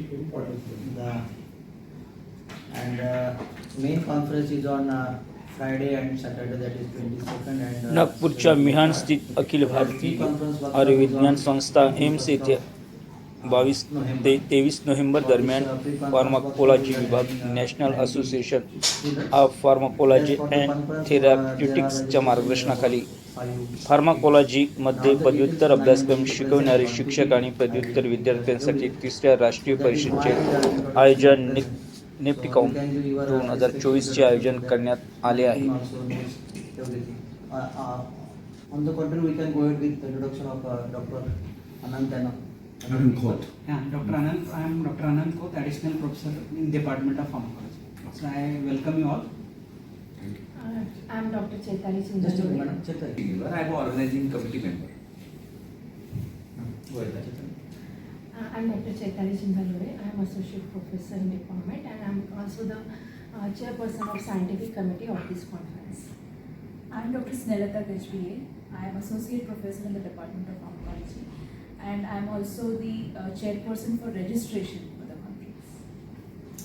The and uh, main conference is on uh, Friday and Saturday, that is 22nd uh, नागपूरच्या मिहान स्थित अखिल भारतीय आयुर्विज्ञान संस्था AIIMS येथे बावीस ते तेवीस नोव्हेंबर दरम्यान फार्माकोलॉजी विभाग uh, national association of pharmacology and थेराप्युटिक्सच्या मार्गदर्शनाखाली फार्माकोलॉजी मध्ये पदव्युत्तर अभ्यासक्रम शिकवणारे शिक्षक आणि पदव्युत्तर राष्ट्रीय आयोजन आयोजन करण्यात आले आहे Uh, I'm Dr. Chetari Sundar. Just a I'm organizing committee member. Who is that, uh, I'm Dr. Chaitanya Sundar. I'm associate professor in department and I'm also the uh, chairperson of scientific committee of this conference. I'm Dr. Snellata Gajbiye. I'm associate professor in the Department of pharmacology, and I'm also the uh, chairperson for registration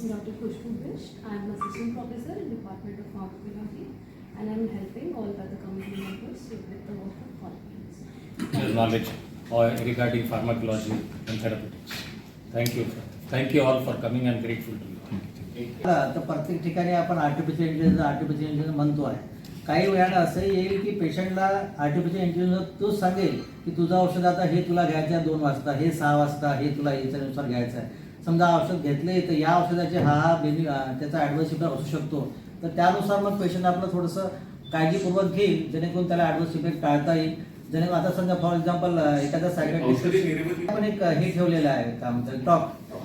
is Dr. Kushbu Bish. I am Assistant Professor in Department of Pharmacology and I am helping all the other committee members with the work of pharmacologists. knowledge or regarding pharmacology and therapeutics. Thank you. Thank you all for coming and grateful to you. तर प्रत्येक ठिकाणी आपण artificial intelligence artificial intelligence म्हणतो आहे काही वेळानं असं येईल की पेशंटला आर्टिफिशियल इंटेलिजन्स तो सांगेल की तुझं औषध आता हे तुला घ्यायचं आहे दोन वाजता हे सहा वाजता हे तुला याच्यानुसार घ्यायचं आहे समजा औषध घेतले तर या औषधाचे हा बेनि त्याचा ऍडव्हर्स इफेक्ट असू शकतो तर त्यानुसार मग पेशंट आपलं थोडंसं काळजीपूर्वक घेईल जेणेकरून त्याला ऍडव्हर्स इफेक्ट टाळता येईल जेणेकरून आता समजा फॉर एक्झाम्पल एखाद्या साईड आपण एक हे ठेवलेलं आहे का म्हणजे talk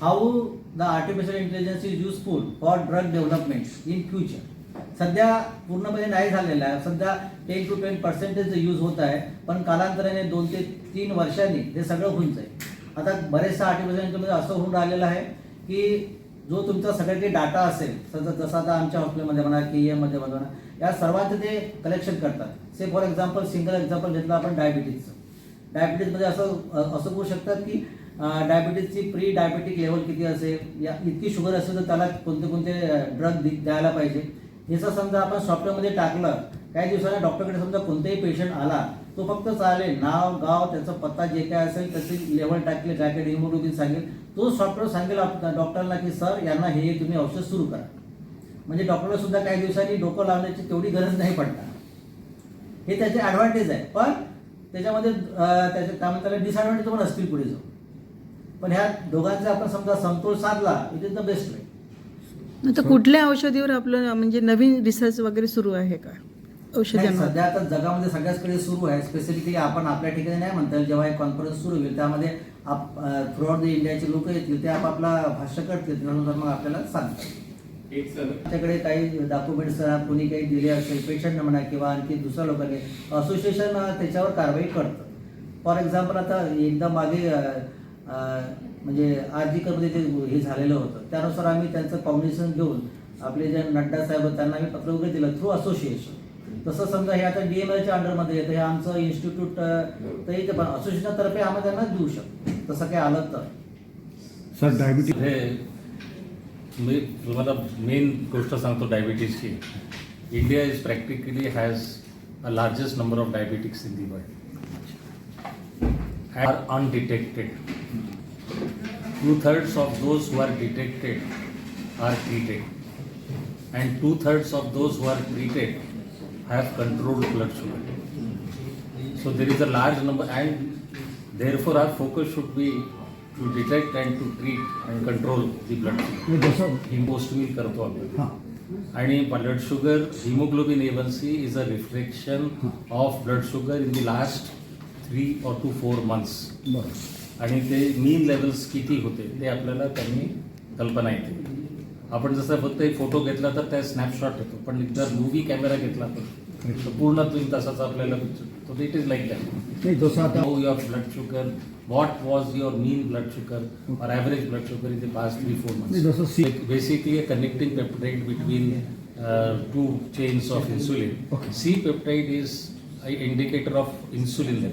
how the artificial intelligence is useful for drug development in future सध्या पूर्णपणे नाही झालेला आहे सध्या ten to ten percentage use होत आहे पण कालांतराने दोन ते तीन वर्षांनी हे सगळं होऊन जाईल आता बरेचशा आर्टिफिशियल असं होऊन राहिलेलं आहे की जो तुमचा सगळं काही डाटा असेल समजा जसा आता आमच्या हॉस्पिटलमध्ये म्हणा के एममध्ये e म्हणा या सर्वांचं ते कलेक्शन करतात say for example single example घेतलं आपण डायबिटीजचं डायबिटीजमध्ये असं असं करू शकतात की डायबिटीजची प्री डायबिटिक लेवल किती असेल या इतकी शुगर असेल तर त्याला कोणते कोणते ड्रग द्यायला पाहिजे जसं समजा आपण सॉफ्टवेअरमध्ये टाकलं काही दिवसाला डॉक्टरकडे समजा कोणताही पेशंट आला तो फक्त चालेल नाव गाव त्याचा पत्ता जे काय असेल त्याचे लेवल टाकले काय काय हिमोग्लोबिन सांगेल तो सॉफ्टवेअर सांगेल डॉक्टरला की सर यांना हे तुम्ही औषध सुरू करा म्हणजे डॉक्टरला सुद्धा काही दिवसांनी डोकं लावण्याची तेवढी गरज नाही पडणार हे त्याचे ॲडव्हान्टेज आहे पण त्याच्यामध्ये त्याच्या काय म्हणतात डिसॲडव्हान्टेज पण असतील पुढे जाऊन पण ह्या दोघांचा आपण समजा समतोल साधला it is the best way कुठल्या औषधीवर आपलं म्हणजे नवीन रिसर्च वगैरे सुरू आहे का सध्या आता जगामध्ये सगळ्याचकडे सुरू आहे स्पेसिफिकली आपण आपल्या ठिकाणी नाही म्हणता येईल जेव्हा हे कॉन्फरन्स सुरू होईल त्यामध्ये आप थ्रुआउट द इंडियाचे लोक येतील ते आपापला भाष्य करतील त्यानुसार मग आपल्याला सांगतात एक त्याच्याकडे काही डॉक्युमेंट्स कोणी काही दिले असेल पेशंट म्हणा किंवा आणखी दुसऱ्या लोकांनी असोसिएशन त्याच्यावर कारवाई करतं फॉर एक्झाम्पल आता एकदा मागे म्हणजे आर्थिक म्हणजे आर्जिकरमध्ये जे हे झालेलं होतं त्यानुसार आम्ही त्यांचं कॉम्बिनेशन घेऊन आपले जे नड्डा साहेब त्यांना आम्ही पत्र वगैरे दिलं थ्रू असोसिएशन तसं समजा हे आता डीएमएलच्या अंडरमध्ये येतं हे आमचं इन्स्टिट्यूट असोसिएशन तर्फे आम्ही त्यांना देऊ शकतो तसं काही आलं तर सर डायबिटीज हे मी तुम्हाला मेन गोष्ट सांगतो डायबिटीजची India is practically has a largest number of diabetics in the world are undetected two thirds of those who are detected are treated and two thirds of those who are treated have controlled blood sugar. So there is a large number and therefore our focus should be to detect and to treat and control the blood sugar. Hemostomil करतो And आणि blood sugar haemoglobin A one C is a reflection of blood sugar in the last three or to four months आणि ते मीन levels किती होते ते आपल्याला त्यांनी कल्पना येते आपण जसं फक्त एक फोटो घेतला तर त्या स्नॅपशॉट येतो पण जर मूवी कॅमेरा घेतला तर पूर्ण तीन तासाचा आपल्याला picture it is like that जसं आता your blood sugar what was your mean blood sugar or average blood sugar in the past three four months basically connecting peptide between two chains of insulin C peptide is indicator of insulin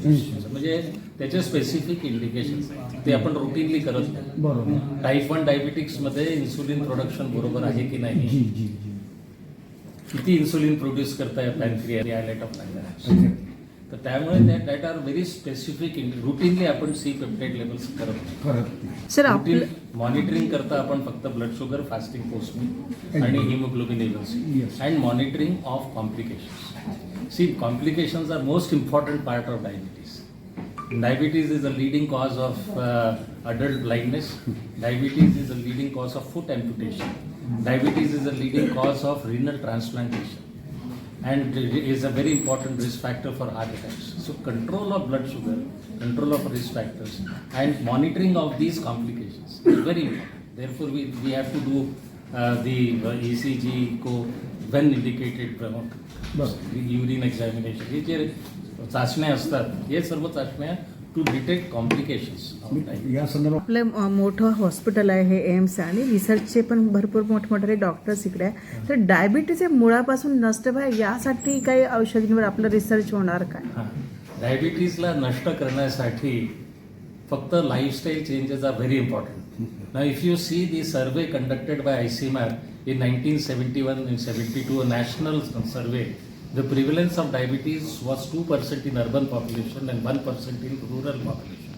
म्हणजे त्याचे specific indication ते आपण routinely करत नाही type one मध्ये insulin production बरोबर आहे की नाही किती इन्सुलिन प्रोड्यूस करताय पॅनक्रिया ऑफ तर त्यामुळे that are very specific routinely आपण सी पेप्टाईड लेवल्स करत सर मॉनिटरिंग करता आपण फक्त ब्लड शुगर फास्टिंग पोस्टिंग आणि haemoglobin levels and monitoring of complications see complications are most important part of diabetes Diabetes is a leading cause of uh, adult blindness. Diabetes is a leading cause of foot amputation. Diabetes is a leading cause of renal transplantation and is a very important risk factor for heart attacks. So control of blood sugar, control of risk factors and monitoring of these complications is very important. Therefore, we, we have to do uh, the uh, ECG, co. When indicated urine examination हे जे चाचण्या असतात हे सर्व चाचण्या to detect complications आपलं मोठं hospital आहे हे एम्स आणि रिसर्चचे पण भरपूर मोठमोठे डॉक्टर्स इकडे आहे तर डायबिटीज हे मुळापासून नष्ट व्हाय यासाठी काही औषधींवर आपलं रिसर्च होणार काय डायबिटीजला नष्ट करण्यासाठी फक्त lifestyle changes are very important if you see the survey conducted by I C map in 1971 and 72, a national survey, the prevalence of diabetes was 2% in urban population and 1% in rural population.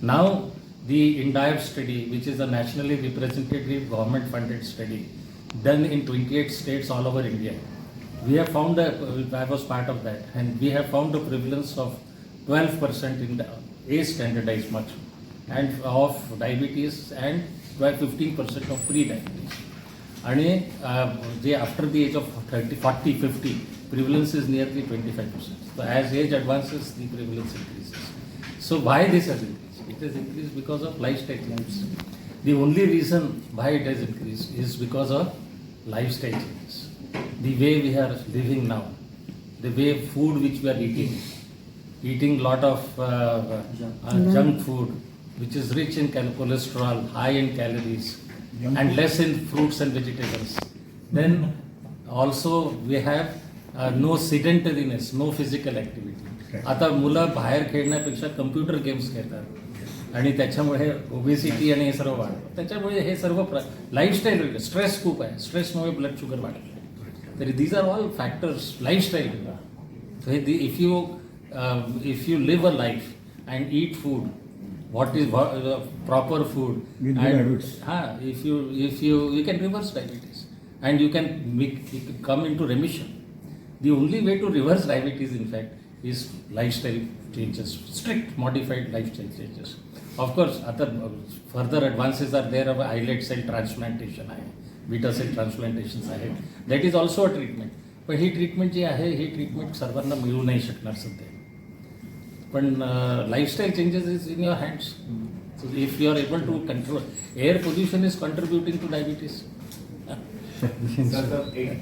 Now, the INDIAB study, which is a nationally representative government-funded study, done in 28 states all over India. We have found that uh, I was part of that, and we have found the prevalence of 12% in the A standardized much, and of diabetes and 12-15% of pre-diabetes. आणि जे after the age of thirty forty fifty prevalence is nearly twenty five percent so as age advances the prevalence increase so why this has increase it is increase because of lifestyle changes the only reason why it has increase is because of lifestyle changes the way we are living now the way food which we are eating eating lot of uh, uh, junk food which is rich in cholesterol high in calories and less in fruits and vegetables. Then also we have uh, no sedentariness, no physical activity. आता मुलं बाहेर खेळण्यापेक्षा computer games खेळतात आणि त्याच्यामुळे obesity आणि हे सर्व वाढतं त्याच्यामुळे हे सर्व प्र लाईफस्टाईल स्ट्रेस खूप आहे स्ट्रेसमुळे ब्लड शुगर वाढतं तरी these are all factors lifestyle हे if you if you live a life and eat food what is the proper food. With good habits. Huh, if you if you you can reverse diabetes and you can make, it come into remission. The only way to reverse diabetes, in fact, is lifestyle changes, strict modified lifestyle changes. Of course, other further advances are there of islet cell transplantation आहे beta cell transplantations that is also a treatment. पण ही treatment जी आहे ही treatment सर्वांना मिळू नाही शकणार सध्या When lifestyle changes is in your hands. So if you are able to control, air pollution is contributing to diabetes.